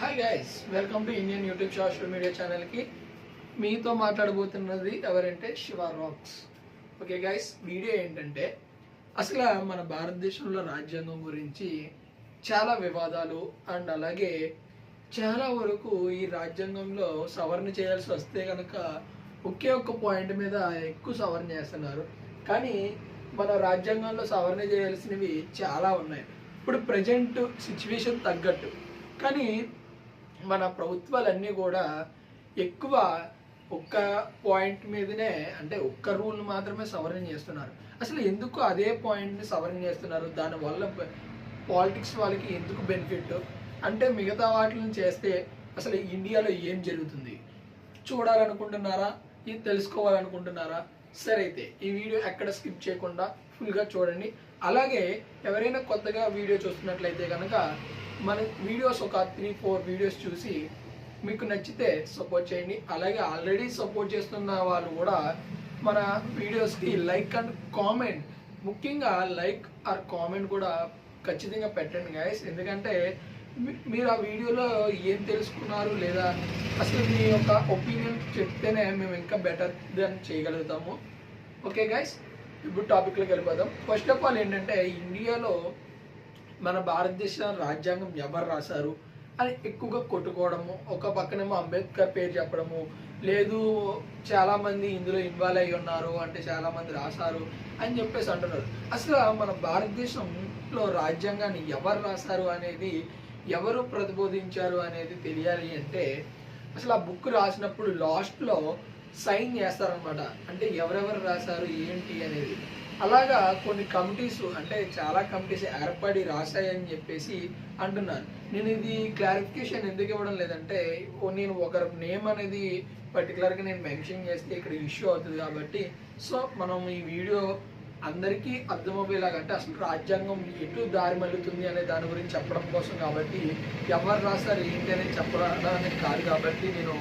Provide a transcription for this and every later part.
Hi guys welcome to Indian YouTube social media ఛానల్కి మీతో మాట్లాడబోతున్నది ఎవరంటే Shiva rocks okay guys video ఏంటంటే అసలు మన భారతదేశంలో రాజ్యాంగం గురించి చాలా వివాదాలు అండ్ అలాగే చాలా వరకు ఈ రాజ్యాంగంలో సవరణ చేయాల్సి వస్తే కనుక ఒకే ఒక్క పాయింట్ మీద ఎక్కువ సవరణ చేస్తున్నారు. కానీ మన రాజ్యాంగంలో సవరణ చేయాల్సినవి చాలా ఉన్నాయి. ఇప్పుడు ప్రజెంట్ సిచ్యువేషన్ తగ్గట్టు. కానీ మన ప్రభుత్వాలన్నీ కూడా ఎక్కువ ఒక్క పాయింట్ మీదనే అంటే ఒక్క రూల్ మాత్రమే సవరణ చేస్తున్నారు. అసలు ఎందుకు అదే పాయింట్ని సవరణ చేస్తున్నారు? దానివల్ల పాలిటిక్స్ వాళ్ళకి ఎందుకు బెనిఫిట్ అంటే మిగతా వాటిని చేస్తే అసలు ఇండియాలో ఏం జరుగుతుంది? చూడాలనుకుంటున్నారా? ఇది తెలుసుకోవాలనుకుంటున్నారా? సరే అయితే ఈ వీడియో ఎక్కడ స్కిప్ చేయకుండా ఫుల్గా చూడండి. అలాగే ఎవరైనా కొత్తగా వీడియో చూస్తున్నట్లయితే కనుక మన వీడియోస్ ఒక త్రీ ఫోర్ వీడియోస్ చూసి మీకు నచ్చితే సపోర్ట్ చేయండి. అలాగే ఆల్రెడీ సపోర్ట్ చేస్తున్న వాళ్ళు కూడా మన వీడియోస్కి లైక్ అండ్ కామెంట్ ముఖ్యంగా లైక్ ఆర్ కామెంట్ కూడా ఖచ్చితంగా పెట్టండి గాయస్ ఎందుకంటే మీరు ఆ వీడియోలో ఏం తెలుసుకున్నారు లేదా అసలు మీ యొక్క ఒపీనియన్ చెప్తేనే మేము ఇంకా బెటర్ దాన్ని చేయగలుగుతాము. ఓకే గాయస్ ఇప్పుడు టాపిక్లోకి వెళ్ళిపోదాం. ఫస్ట్ ఆఫ్ ఆల్ ఏంటంటే ఇండియాలో మన భారతదేశ రాజ్యాంగం ఎవరు రాశారు? అని ఎక్కువగా కొట్టుకోవడము ఒక పక్కనేమో అంబేద్కర్ పేరు చెప్పడము లేదు చాలామంది ఇందులో ఇన్వాల్వ్ అయి ఉన్నారు అంటే చాలామంది రాశారు అని చెప్పేసి అంటున్నారు. అసలు మన భారతదేశంలో రాజ్యాంగాన్ని ఎవరు రాశారు అనేది ఎవరు ప్రతిబోధించారు అనేది తెలియాలి అంటే అసలు ఆ బుక్ రాసినప్పుడు లాస్ట్లో సైన్ చేస్తారనమాట అంటే ఎవరెవరు రాశారు ఏంటి అనేది. అలాగా కొన్ని కమిటీస్ అంటే చాలా కమిటీస్ ఏర్పడి రాశాయని చెప్పేసి అంటున్నారు. నేను ఇది క్లారిఫికేషన్ ఎందుకు ఇవ్వడం లేదంటే నేను ఒకరి నేమ్ అనేది పర్టికులర్గా నేను మెన్షన్ చేస్తే ఇక్కడ ఇష్యూ అవుతుంది కాబట్టి సో మనం ఈ వీడియో అందరికీ అర్థమయ్యేలాగా అంటే అసలు రాజ్యాంగం ఎటు దారి మళ్ళుతుంది అనే దాని గురించి చెప్పడం కోసం కాబట్టి ఎవరు రాస్తారు ఏంటి అనేది చెప్పడానికి కాదు కాబట్టి నేను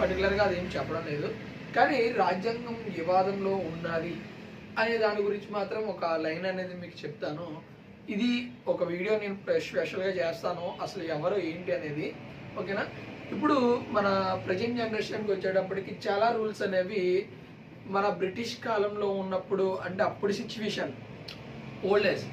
పర్టికులర్గా అదేం చెప్పడం లేదు. కానీ రాజ్యాంగం వివాదంలో ఉన్నది అనే దాని గురించి మాత్రం ఒక లైన్ అనేది మీకు చెప్తాను. ఇది ఒక వీడియో నేను స్పెషల్గా చేస్తాను. అసలు ఎవరు ఏంటి అనేది. ఓకేనా? ఇప్పుడు మన ప్రజెంట్ జనరేషన్కి వచ్చేటప్పటికి చాలా రూల్స్ అనేవి మన బ్రిటిష్ కాలంలో ఉన్నప్పుడు అంటే అప్పుడు సిచ్యువేషన్ ఓల్డ్ ఏజ్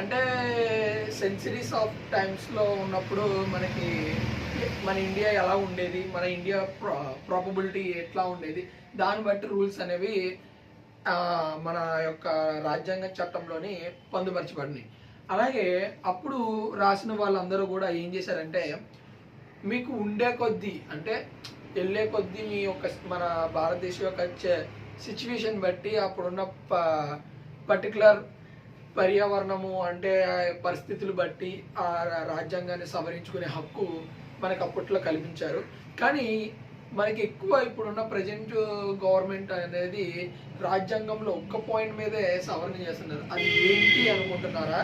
అంటే సెంచరీస్ ఆఫ్ టైమ్స్లో ఉన్నప్పుడు మనకి మన ఇండియా ఎలా ఉండేది మన ఇండియా ప్రాపబిలిటీ ఎట్లా ఉండేది దాన్ని బట్టి రూల్స్ అనేవి మన యొక్క రాజ్యాంగ చట్టంలోని పొందుపరచబడినాయి. అలాగే అప్పుడు రాసిన వాళ్ళందరూ కూడా ఏం చేశారంటే మీకు ఉండే కొద్దీ అంటే వెళ్ళే కొద్దీ మీ యొక్క మన భారతదేశం యొక్క సిచ్యువేషన్ బట్టి అప్పుడున్న ప పర్టికులర్ పర్యావరణము అంటే ఆ పరిస్థితులు బట్టి ఆ రాజ్యాంగాన్ని సవరించుకునే హక్కు మనకు అప్పట్లో కల్పించారు. కానీ మనకి ఎక్కువ ఇప్పుడున్న ప్రజెంట్ గవర్నమెంట్ అనేది రాజ్యాంగంలో ఒక్క పాయింట్ మీదే సవరణ చేస్తున్నారు. అది ఏంటి అనుకుంటున్నారా?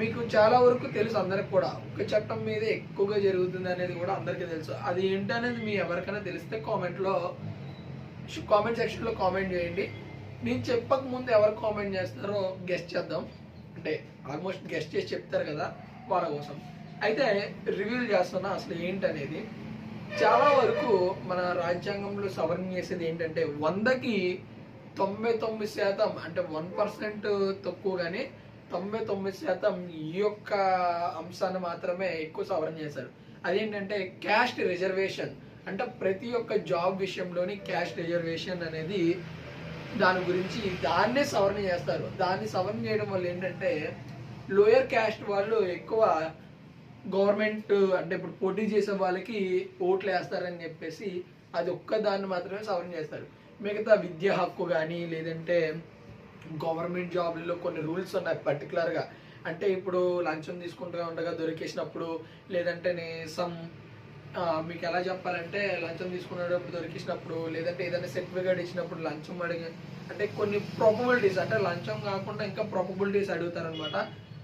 మీకు చాలా వరకు తెలుసు అందరికి కూడా. ఒక చట్టం మీదే ఎక్కువగా జరుగుతుంది అనేది కూడా అందరికీ తెలుసు. అది ఏంటి అనేది మీ ఎవరికైనా తెలిస్తే కామెంట్లో కామెంట్ సెక్షన్లో కామెంట్ చేయండి. నేను చెప్పక ముందు ఎవరు కామెంట్ చేస్తారో గెస్ట్ చేద్దాం. అంటే ఆల్మోస్ట్ గెస్ట్ చేసి చెప్తారు కదా వాళ్ళ కోసం. అయితే రివీల్ చేస్తున్నా అసలు ఏంటనేది. చాలా వరకు మన రాజ్యాంగంలో సవరణ చేసేది ఏంటంటే వందకి తొంభై తొమ్మిది శాతం అంటే వన్ పర్సెంట్ తక్కువగానే తొంభై తొమ్మిది శాతం ఈ యొక్క అంశాన్ని మాత్రమే ఎక్కువ సవరణ చేశారు. అదేంటంటే క్యాస్ట్ రిజర్వేషన్ అంటే ప్రతి ఒక్క జాబ్ విషయంలోని క్యాస్ట్ రిజర్వేషన్ అనేది దాని గురించి దాన్నే సవరణ చేస్తారు. దాన్ని సవరణ చేయడం వల్ల ఏంటంటే లోయర్ క్యాస్ట్ వాళ్ళు ఎక్కువ గవర్నమెంట్ అంటే ఇప్పుడు పోటీ చేసే వాళ్ళకి ఓట్లు వేస్తారని చెప్పేసి అది ఒక్క దాన్ని మాత్రమే సవరణ చేస్తారు. మిగతా విద్యా హక్కు కానీ లేదంటే గవర్నమెంట్ జాబ్లలో కొన్ని రూల్స్ ఉన్నాయి పర్టికులర్గా. అంటే ఇప్పుడు లంచం తీసుకుంటూ ఉండగా దొరికేసినప్పుడు లేదంటే సమ్ మీకు ఎలా చెప్పాలంటే లంచం తీసుకునేటప్పుడు దొరికినప్పుడు లేదంటే ఏదైనా సర్టిఫికేట్ ఇచ్చినప్పుడు లంచం అడిగి అంటే కొన్ని ప్రాపబిలిటీస్ అంటే లంచం కాకుండా ఇంకా ప్రాపబిలిటీస్ అడుగుతారనమాట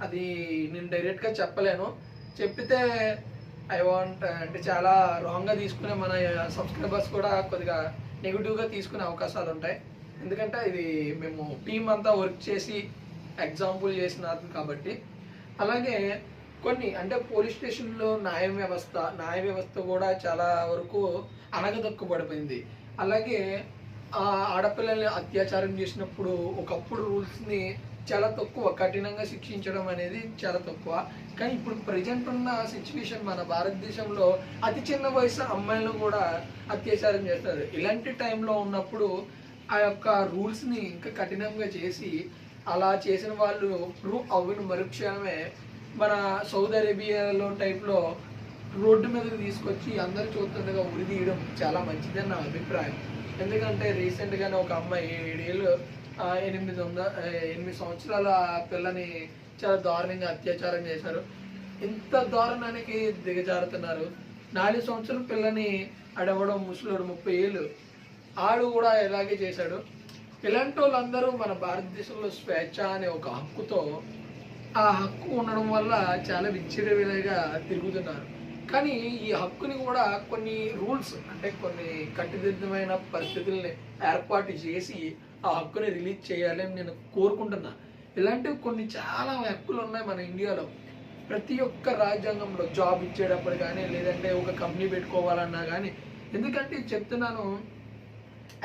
అది నేను డైరెక్ట్గా చెప్పలేను. చెప్పితే ఐ వాంట్ అంటే చాలా రాంగ్గా తీసుకునే మన సబ్స్క్రైబర్స్ కూడా కొద్దిగా నెగిటివ్గా తీసుకునే అవకాశాలు ఉంటాయి. ఎందుకంటే ఇది మేము టీం అంతా వర్క్ చేసి ఎగ్జాంపుల్ చేసిన కాబట్టి. అలాగే కొన్ని అంటే పోలీస్ స్టేషన్లో న్యాయ వ్యవస్థ న్యాయ వ్యవస్థ కూడా చాలా వరకు అనగదొక్కబడిపోయింది. అలాగే ఆ ఆడపిల్లల్ని అత్యాచారం చేసినప్పుడు ఒకప్పుడు రూల్స్ని చాలా తక్కువ కఠినంగా శిక్షించడం అనేది చాలా తక్కువ. కానీ ఇప్పుడు ప్రజెంట్ ఉన్న సిచ్యువేషన్ మన భారతదేశంలో అతి చిన్న వయసు అమ్మాయిలను కూడా అత్యాచారం చేస్తారు. ఇలాంటి టైంలో ఉన్నప్పుడు ఆ యొక్క రూల్స్ని ఇంకా కఠినంగా చేసి అలా చేసిన వాళ్ళు ప్రూవ్ అవ్విన మరుక్షణమే మన సౌదీ అరేబియాలో టైప్లో రోడ్డు మీదకి తీసుకొచ్చి అందరు చూస్తుండగా ఉరి తీయడం చాలా మంచిదని నా అభిప్రాయం. ఎందుకంటే రీసెంట్గానే ఒక అమ్మాయి ఏడేళ్ళు ఎనిమిది వంద ఎనిమిది సంవత్సరాల పిల్లని చాలా దారుణంగా అత్యాచారం చేశారు. ఇంత దారుణానికి దిగజారుతున్నారు. నాలుగు సంవత్సరాల పిల్లని అడవడం ముసలోడు ముప్పై ఏళ్ళు. ఆడు కూడా ఇలాగే చేశాడు. ఇలాంటి వాళ్ళందరూ మన భారతదేశంలో స్వేచ్ఛ అనే ఒక హక్కుతో ఆ హక్కు ఉండడం వల్ల చాలా విచ్చలవిడిగా తిరుగుతున్నారు. కానీ ఈ హక్కుని కూడా కొన్ని రూల్స్ అంటే కొన్ని కట్టుదిద్దమైన పరిస్థితుల్ని ఏర్పాటు చేసి ఆ హక్కుని రిలీజ్ చేయాలని నేను కోరుకుంటున్నా. ఇలాంటివి కొన్ని చాలా హక్కులు ఉన్నాయి మన ఇండియాలో. ప్రతి ఒక్క రాజ్యాంగంలో జాబ్ ఇచ్చేటప్పుడు కానీ లేదంటే ఒక కంపెనీ పెట్టుకోవాలన్నా కానీ ఎందుకంటే చెప్తున్నాను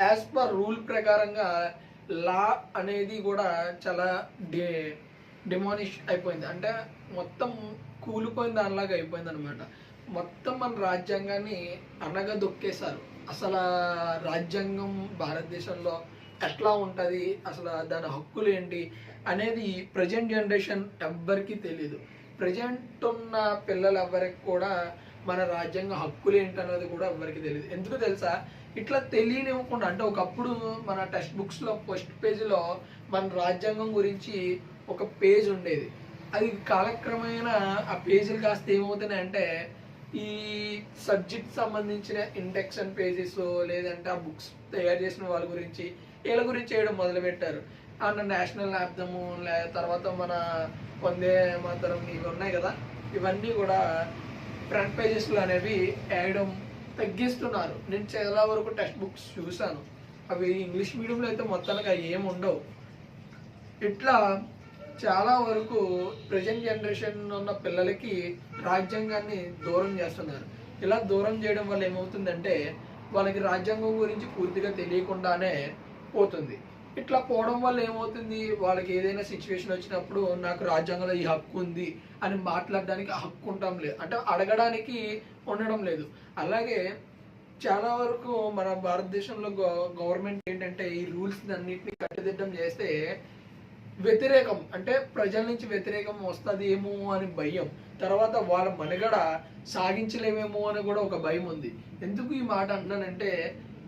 యాజ్ పర్ రూల్ ప్రకారంగా లా అనేది కూడా చాలా డే డిమానిష్ అయిపోయింది. అంటే మొత్తం కూలిపోయిన దానిలాగా అయిపోయింది అనమాట మొత్తం మన రాజ్యాంగాన్ని అనగదొక్కేశారు అసలు రాజ్యాంగం భారతదేశంలో ఎట్లా ఉంటుంది? అసలు దాని హక్కులు ఏంటి అనేది ప్రజెంట్ జనరేషన్ ఎవ్వరికీ తెలియదు ప్రజెంట్ ఉన్న పిల్లలు ఎవరికి కూడా మన రాజ్యాంగ హక్కులు ఏంటన్నది కూడా ఎవరికి తెలియదు ఎందుకు తెలుసా? ఇట్లా తెలియనివ్వకుండా అంటే ఒకప్పుడు మన టెక్స్ట్ బుక్స్లో ఫస్ట్ పేజీలో మన రాజ్యాంగం గురించి ఒక పేజ్ ఉండేది. అది కాలక్రమేణా ఆ పేజీలు కాస్త ఏమవుతున్నాయి అంటే ఈ సబ్జెక్ట్ సంబంధించిన ఇండక్షన్ పేజెస్ లేదంటే ఆ బుక్స్ తయారు చేసిన వాళ్ళ గురించి వీళ్ళ గురించి చేయడం మొదలుపెట్టారు. అండ్ నేషనల్ యాప్దము లే తర్వాత మన వందే మాత్రం ఇవి ఉన్నాయి కదా ఇవన్నీ కూడా ఫ్రంట్ పేజెస్లో అనేవి వేయడం తగ్గిస్తున్నారు. నేను చాలా వరకు టెక్స్ట్ బుక్స్ చూశాను. అవి ఇంగ్లీష్ మీడియంలో అయితే మొత్తానికి అవి ఏమి ఉండవు. ఇట్లా చాలా వరకు ప్రజెంట్ జనరేషన్ ఉన్న పిల్లలకి రాజ్యాంగాన్ని దూరం చేస్తున్నారు. ఇలా దూరం చేయడం వల్ల ఏమవుతుందంటే వాళ్ళకి రాజ్యాంగం గురించి పూర్తిగా తెలియకుండానే పోతుంది. ఇట్లా పోవడం వల్ల ఏమవుతుంది? వాళ్ళకి ఏదైనా సిచ్యువేషన్ వచ్చినప్పుడు నాకు రాజ్యాంగంలో ఈ హక్కు ఉంది అని మాట్లాడడానికి హక్కు ఉండటం లేదు. అంటే అడగడానికి ఉండడం లేదు. అలాగే చాలా వరకు మన భారతదేశంలో గవర్నమెంట్ ఏంటంటే ఈ రూల్స్ అన్నింటినీ కట్టుదిట్టం చేస్తే వ్యతిరేకం అంటే ప్రజల నుంచి వ్యతిరేకం వస్తుంది ఏమో అని భయం. తర్వాత వాళ్ళ మనుగడ సాగించలేమేమో అని కూడా ఒక భయం ఉంది. ఎందుకు ఈ మాట అంటున్నానంటే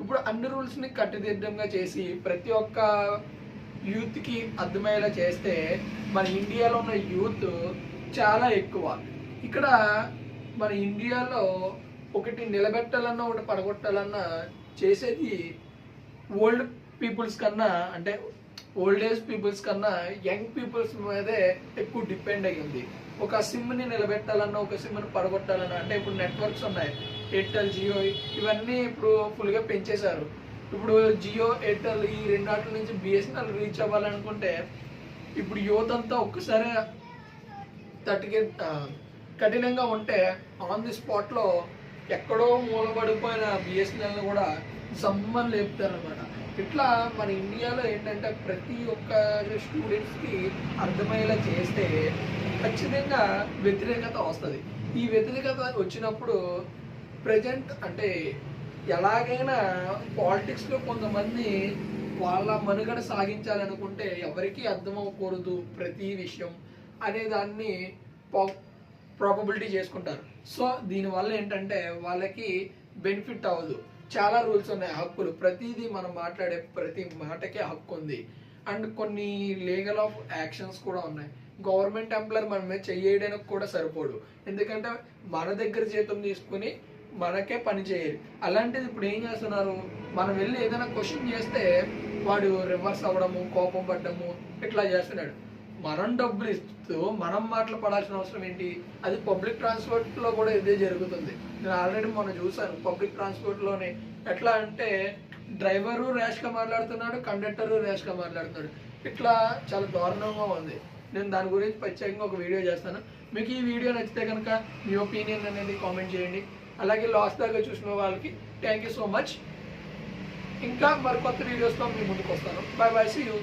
ఇప్పుడు అన్ని రూల్స్ని కట్టుదిట్టంగా చేసి ప్రతి ఒక్క యూత్కి అర్థమయ్యేలా చేస్తే మన ఇండియాలో ఉన్న యూత్ చాలా ఎక్కువ. ఇక్కడ మన ఇండియాలో ఒకటి నిలబెట్టాలన్నా ఒకటి పడగొట్టాలన్నా చేసేది ఓల్డ్ పీపుల్స్ కన్నా అంటే ఓల్డ్ ఏజ్ పీపుల్స్ కన్నా యంగ్ పీపుల్స్ మీదే ఎక్కువ డిపెండ్ అయ్యింది. ఒక సిమ్ని నిలబెట్టాలన్నా ఒక సిమ్ని పడగొట్టాలన్నా అంటే ఇప్పుడు నెట్వర్క్స్ ఉన్నాయి. ఎయిర్టెల్ జియో ఇవన్నీ ఇప్పుడు ఫుల్గా పెంచేశారు. ఇప్పుడు జియో ఎయిర్టెల్ ఈ రెండు వాటి నుంచి బిఎస్ఎన్ఎల్ రీచ్ అవ్వాలనుకుంటే ఇప్పుడు యువత అంతా ఒక్కసారి తట్టుకే కఠినంగా ఉంటే ఆన్ ది స్పాట్లో ఎక్కడో మూలబడిపోయిన బిఎస్ఎన్ఎల్ని కూడా సమ్మని లేపుతారనమాట ఇట్లా మన ఇండియాలో ఏంటంటే ప్రతి ఒక్క స్టూడెంట్స్కి అర్థమయ్యేలా చేస్తే ఖచ్చితంగా వ్యతిరేకత వస్తుంది. ఈ వ్యతిరేకత వచ్చినప్పుడు ప్రజెంట్ అంటే ఎలాగైనా పాలిటిక్స్లో కొంతమంది వాళ్ళ మనుగడ సాగించాలనుకుంటే ఎవరికీ అర్థమవకూడదు ప్రతి విషయం అనే దాన్ని ప్రాబబిలిటీ చేసుకుంటారు. సో దీనివల్ల ఏంటంటే వాళ్ళకి బెనిఫిట్ అవ్వదు. చాలా రూల్స్ ఉన్నాయి హక్కులు. ప్రతిదీ మనం మాట్లాడే ప్రతి మాటకే హక్కు ఉంది. అండ్ కొన్ని లీగల్ ఆఫ్ యాక్షన్స్ కూడా ఉన్నాయి. గవర్నమెంట్ ఎంప్లాయర్ మన మీద చేయడానికి కూడా సరిపోడు ఎందుకంటే మన దగ్గర జీతం తీసుకుని మనకే పని చేయాలి అలాంటిది ఇప్పుడు ఏం చేస్తున్నారు? మనం వెళ్ళి ఏదైనా క్వశ్చన్ చేస్తే వాడు రివర్స్ అవ్వడము కోపం పడ్డము ఇట్లా చేస్తున్నాడు. మనం డబ్బులు ఇస్తూ మనం మాటలు పడాల్సిన అవసరం ఏంటి? అది పబ్లిక్ ట్రాన్స్పోర్ట్లో కూడా ఇదే జరుగుతుంది. నేను ఆల్రెడీ మొన్న చూసాను పబ్లిక్ ట్రాన్స్పోర్ట్లోనే ఎట్లా అంటే డ్రైవరు ర్యాష్గా మాట్లాడుతున్నాడు కండక్టరు ర్యాష్గా మాట్లాడుతున్నాడు. ఇట్లా చాలా దారుణంగా ఉంది. నేను దాని గురించి ప్రత్యేకంగా ఒక వీడియో చేస్తాను. మీకు ఈ వీడియో నచ్చితే కనుక మీ ఒపీనియన్ అనేది కామెంట్ చేయండి. అలాగే లాస్ట్ దాకా చూసిన వాళ్ళకి థ్యాంక్ యూ సో మచ్ ఇంకా మరి కొత్త వీడియోస్తో మీ ముందుకు వస్తాను. By bye see you